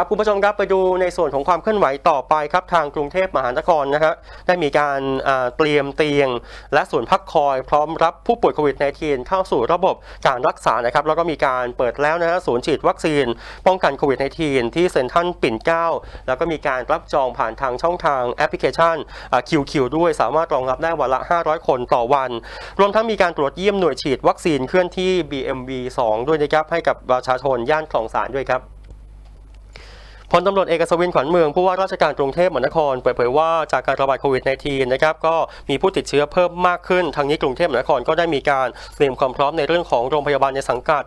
ครับคุณผู้ชมครับไปดูในส่วนของความเคลื่อนไหวต่อไปครับทางกรุงเทพมหานครนะครับได้มีการเตรียมเตียง และศูนพักคอยพร้อมรับผู้ป่วยโควิด -19 เข้าสู่ระบบการรักษานะครับแล้วก็มีการเปิดแล้วนะฮะศูนย์ฉีดวัคซีน ป้องกันโควิด -19 ที่เซ็นทรัลปิ่นเกล้าแล้วก็มีการรับจองผ่านทางช่องทางแอปพลิเคชันอ่า QQ ด้วยสามารถรองรับได้วันละ 500 คนต่อวัน รวมทั้งมีการตรวจเยี่ยมหน่วยฉีดวัคซีนเคลื่อนที่ BMV 2 ด้วยนะครับให้กับประชาชนย่านคลองสานด้วยครับ พลตำรวจเอกอัศวินขวัญเมืองผู้ว่าราชการกรุงเทพมหานครเปิดเผยว่าจากการระบาดโควิด -19 นะครับก็มีผู้ติดเชื้อเพิ่มมากขึ้นทางนี้กรุงเทพมหานครก็ได้มีการเตรียมความพร้อมในเรื่องของโรงพยาบาลในสังกัด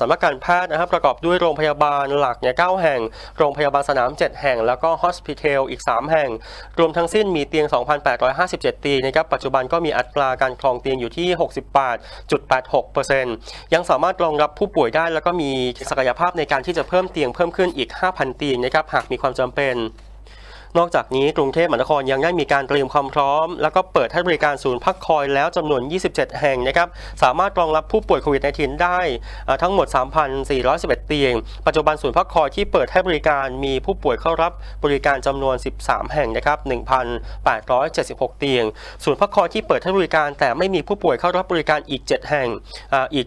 สำนักการแพทย์นะครับประกอบด้วยโรงพยาบาลหลักเนี่ย9แห่ง โรงพยาบาลสนาม 7 แห่ง แล้วก็ฮอสพิทอลอีก 3 แห่ง รวมทั้งสิ้นมีเตียง 2,857 เตียงนะครับปัจจุบันก็มีอัตราการครองเตียงอยู่ที่ 68.86%ยังสามารถรองรับผู้ป่วยได้แล้วก็มีศักยภาพในการที่จะเพิ่มเตียงเพิ่มขึ้นอีก 5,000 เตียงนะครับหากมีความจำเป็น นอกจากนี้กรุงเทพมหานครยังได้มีการเตรียมความพร้อม แล้วก็เปิดให้บริการศูนย์พักคอยแล้วจำนวน 27 แห่งนะครับสามารถรองรับผู้ป่วยโควิด -19 ได้ทั้งหมด 3,411 เตียง ปัจจุบันศูนย์พักคอยที่เปิดให้บริการมีผู้ป่วยเข้ารับบริการจำนวน 13 แห่งนะครับ1,876 เตียง ศูนย์พักคอยที่เปิดให้บริการแต่ไม่มีผู้ป่วยเข้ารับบริการอีก 7 แห่งอีก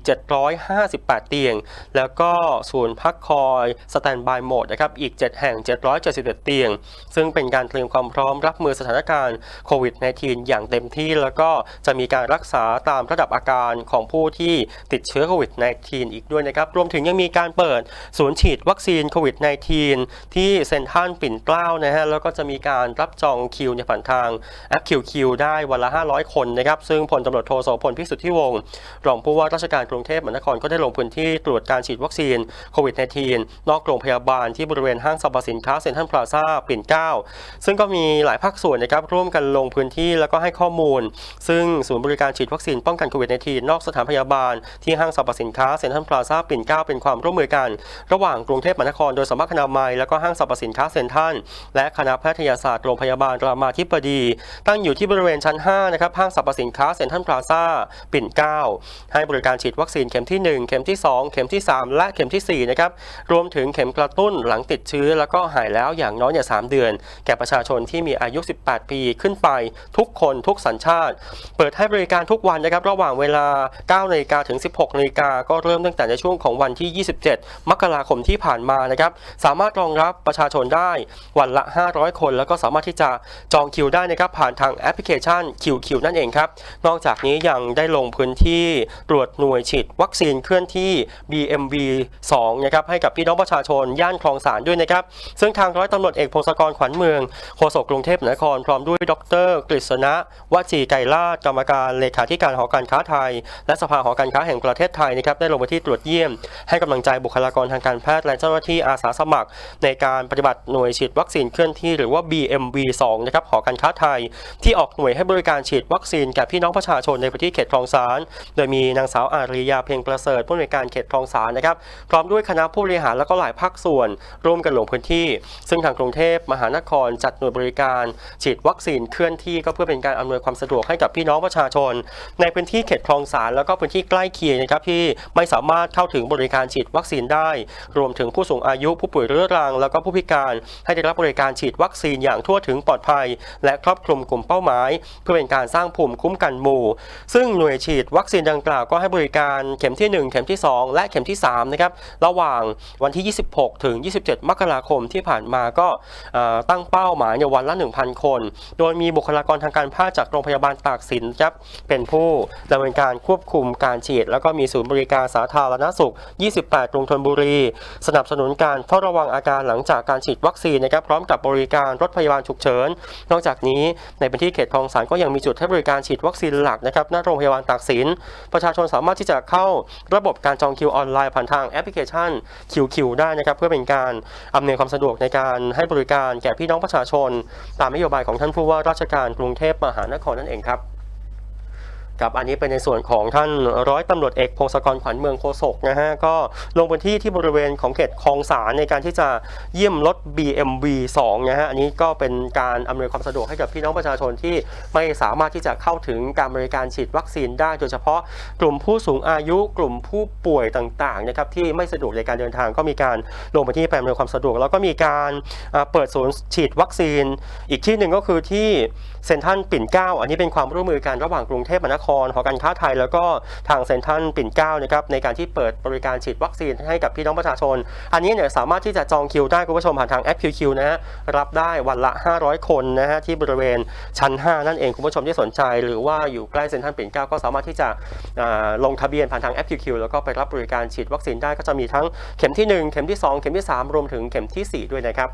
758 เตียง แล้วก็ศูนย์พักคอยสแตนบายโหมดนะครับอีก 7 แห่ง 771 เตียง ซึ่งเป็น็นการเตรียมความพร้อมรับมือสถานการณ์โควิด -19 อย่างเต็มที่แล้วก็จะมีการรักษาตามระดับอาการของผู้ที่ติดเชื้อโควิด -19 อีกด้วยนะครับ รวมถึงยังมีการเปิดศูนย์ฉีดวัคซีนโควิด -19 ที่เซ็นทรัลปิ่นเกล้านะฮะแล้วก็จะมีการรับจองคิวในผ่านทางแอป QQ ได้วันละ 500 คนนะครับซึ่งพลตำรวจโทโสพลพิสุทธิวงศ์รองผู้ว่าราชการกรุงเทพมหานครก็ได้ลงพื้นที่ตรวจการฉีดวัคซีนโควิด -19 นอกโรงพยาบาลที่บริเวณห้างสรรพสินค้าเซ็นทรัลพลาซ่าปิ่นเกล้าซึ่งก็มีหลายภาคส่วนนะครับร่วมกันลงพื้นที่แล้วก็ให้ข้อมูล ซึ่งศูนย์บริการฉีดวัคซีนป้องกันโควิด -19 นอกสถานพยาบาล ที่ห้างสรรพสินค้าเซ็นทรัลพลาซ่าปิ่นเกล้าเป็นความร่วมมือกัน ระหว่างกรุงเทพมหานครโดยสำนักอนามัย แล้วก็ห้างสรรพสินค้าเซ็นทรัลและคณะแพทยศาสตร์โรงพยาบาลรามาธิบดี ตั้งอยู่ที่บริเวณชั้น 5 นะครับห้างสรรพสินค้าเซ็นทรัลพลาซ่าปิ่นเกล้าให้บริการฉีดวัคซีนเข็มที่ 1 เข็มที่ 2 เข็มที่ 3 และเข็มทีสี่4นะครับรวมถึงเข็มกระตุ้นหลังติดเชื้อแล้วก็หายแล้วอย่างน้อยเนี่ย3เดือนแก่ประชาชนที่มีอายุ 18 ปีขึ้นไปทุกคนทุกสัญชาติ เปิดให้บริการทุกวันนะครับระหว่างเวลา9นาฬิกาถึง 16นาฬิกาก็เริ่มตั้งแต่ในช่วงของวันที่ 27 มกราคมที่ผ่านมานะครับสามารถรองรับประชาชนได้วันละ 500 คน แล้วก็สามารถที่จะจองคิวได้นะครับผ่านทางแอปพลิเคชัน QQ นั่นเองครับนอกจากนี้ยังได้ลงพื้นที่ตรวจหน่วยฉีดวัคซีนเคลื่อนที่ BMV 2นะครับให้กับพี่น้องประชาชนย่านคลองสานด้วยนะครับซึ่งทางร้อยตำรวจเอกพงศกรขวัญเมืองโฆษกกรุงเทพมหานคร พร้อมด้วยดร กฤษณะวจีไกรลาศกรรมการเลขาธิการหอการค้าไทย และสภาหอการค้าแห่งประเทศไทยนะครับได้ลงพื้นที่ตรวจเยี่ยม ให้กำลังใจบุคลากรทางการแพทย์และเจ้าหน้าที่อาสาสมัคร ในการปฏิบัติหน่วยฉีดวัคซีนเคลื่อนที่หรือว่า BMV 2นะครับหอการค้าไทย ที่ออกหน่วยให้บริการฉีดวัคซีนแก่พี่น้องประชาชนในพื้นที่เขตคลองสาน โดยมีนางสาวอาริยาเพียงประเสริฐผู้อำนวยการเขตคลองสานนะครับพร้อมด้วยคณะผู้บริหารและก็หลายภาคส่วน ร่วมกันลงพื้นที่ ซึ่งทางกรุงเทพมหานครจัดหน่วยบริการฉีดวัคซีนเคลื่อนที่ก็เพื่อเป็นการอำนวยความสะดวกให้กับพี่น้องประชาชน ในพื้นที่เขตคลองสานแล้วก็พื้นที่ใกล้เคียงนะครับที่ไม่สามารถเข้าถึงบริการฉีดวัคซีนได้ รวมถึงผู้สูงอายุผู้ป่วยเรื้อรัง แล้วก็ผู้พิการให้ได้รับบริการฉีดวัคซีนอย่างทั่วถึงปลอดภัย และครอบคลุมกลุ่มเป้าหมาย เพื่อเป็นการสร้างภูมิคุ้มกันหมู่ ซึ่งหน่วยฉีดวัคซีนดังกล่าวก็ให้บริการเข็มที่ 1 เข็มที่ 2 และเข็มที่3นะครับระหว่างวันที่ 26 ถึง 27 มกราคมที่ผ่านมาก็ตั้งงเป้าหมายในวันละ 1,000 คน โดยมีบุคลากรทางการแพทย์จากโรงพยาบาลตากสินครับเป็นผู้ดำเนินการควบคุมการฉีด แล้วก็มีศูนย์บริการสาธารณสุข 28 กรุงธนบุรี สนับสนุนการเฝ้าระวังอาการหลังจากการฉีดวัคซีนนะครับพร้อมกับบริการรถพยาบาลฉุกเฉิน นอกจากนี้ในพื้นที่เขตคลองสานก็ยังมีจุดให้บริการฉีดวัคซีนหลักนะครับณโรงพยาบาลตากสิน ประชาชนสามารถที่จะเข้าระบบการจองคิวออนไลน์ผ่านทางแอปพลิเคชัน QQ ได้นะครับเพื่อเป็นการอำนวยความสะดวกในการให้บริการแก่พี่น้องประชาชน ตามนโยบายของท่านผู้ว่าราชการกรุงเทพมหานครนั่นเองครับ ครับอันนี้เป็นในส่วนของท่านร้อยตำรวจเอกพงศกรขวัญเมืองโคศกนะฮะก็ลงพื้นที่ที่บริเวณของเขตคลองสารในการที่จะเยี่ยมรถ BMV 2นะฮะอันนี้ก็เป็นการอำนวยความสะดวกให้กับพี่น้องประชาชนที่ไม่สามารถที่จะเข้าถึงการบริการฉีดวัคซีนได้ โดยเฉพาะกลุ่มผู้สูงอายุกลุ่มผู้ป่วยต่างๆนะครับที่ไม่สะดวกในการเดินทางก็มีการลงไปที่ไปอำนวยความสะดวก แล้วก็มีการเปิดศูนย์ฉีดวัคซีน อีกที่หนึ่งก็คือที่เซ็นทรัลปิ่นเกล้าอันนี้เป็นความร่วมมือกันระหว่างกรุงเทพมหานครหอการค้าไทย แล้วก็ทางเซ็นทรัลปิ่นเกล้านะครับในการที่เปิดบริการฉีดวัคซีนให้กับพี่น้องประชาชน อันนี้เนี่ยสามารถที่จะจองคิวได้คุณผู้ชมผ่านทางแอป QQ นะฮะรับได้วันละ 500 คนนะฮะที่บริเวณชั้น 5 นั่นเองคุณผู้ชมที่สนใจ หรือว่าอยู่ใกล้เซ็นทรัลปิ่นเกล้าก็สามารถที่จะลงทะเบียนผ่านทางแอป QQ แล้วก็ไปรับบริการฉีดวัคซีนได้ก็จะมีทั้งเข็มที่ 1 เข็มที่ 2 เข็มที่ 3 รวมถึงเข็มทีสี่4 ด้วยนะครับ